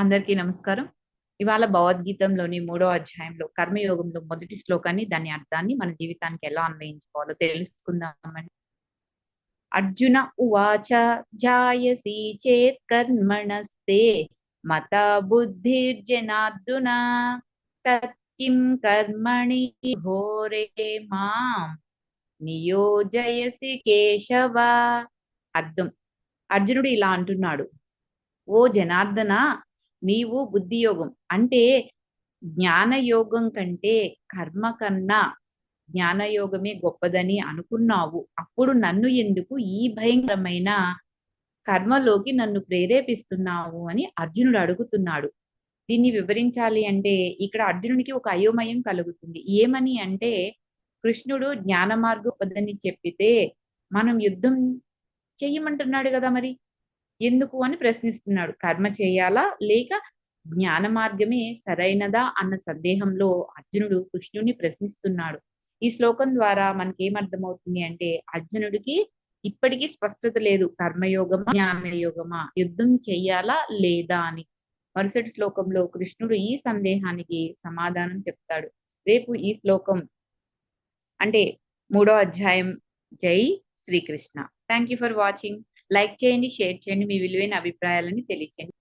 అందరికీ నమస్కారం. ఇవాళ భగవద్గీతంలోని మూడో అధ్యాయంలో కర్మయోగంలో మొదటి శ్లోకాన్ని దాని అర్థాన్ని మన జీవితానికి ఎలా అన్వయించుకోవాలో తెలుసుకుందామండి. అర్జున ఉవాచ జాయసి చేత్ కర్మణస్తే మత బుద్ధిర్జనార్దున తత్కిం కర్మణి ఘోరే మాం నియోజయసి కేశవ. అర్థం. అర్జునుడు ఇలా అంటున్నాడు. ఓ జనార్దన నీవు బుద్ధి యోగం అంటే జ్ఞానయోగం కంటే కర్మ కన్నా జ్ఞానయోగమే గొప్పదని అనుకున్నావు. అప్పుడు నన్ను ఎందుకు ఈ భయంకరమైన కర్మలోకి నన్ను ప్రేరేపిస్తున్నావు అని అర్జునుడు అడుగుతున్నాడు. దీన్ని వివరించాలి అంటే ఇక్కడ అర్జునుడికి ఒక అయోమయం కలుగుతుంది. ఏమని అంటే కృష్ణుడు జ్ఞాన మార్గం గొప్పదని చెప్పితే మనం యుద్ధం చెయ్యమంటున్నాడు కదా మరి? ఎందుకు అని ప్రశ్నిస్తున్నాడు. కర్మ చేయాలా లేక జ్ఞాన మార్గమే సరైనదా అన్న సందేహంలో అర్జునుడు కృష్ణుడిని ప్రశ్నిస్తున్నాడు. ఈ శ్లోకం ద్వారా మనకి ఏమర్థమవుతుంది అంటే అర్జునుడికి ఇప్పటికీ స్పష్టత లేదు. కర్మయోగమా జ్ఞానయోగమా యుద్ధం చెయ్యాలా లేదా అని. మరుసటి శ్లోకంలో కృష్ణుడు ఈ సందేహానికి సమాధానం చెప్తాడు. రేపు ఈ శ్లోకం అంటే మూడో అధ్యాయం. జై Shri Krishna. Thank you for watching like చేయండి షేర్ చేయండి మీ విలువైన అభిప్రాయాలని తెలియచేయండి.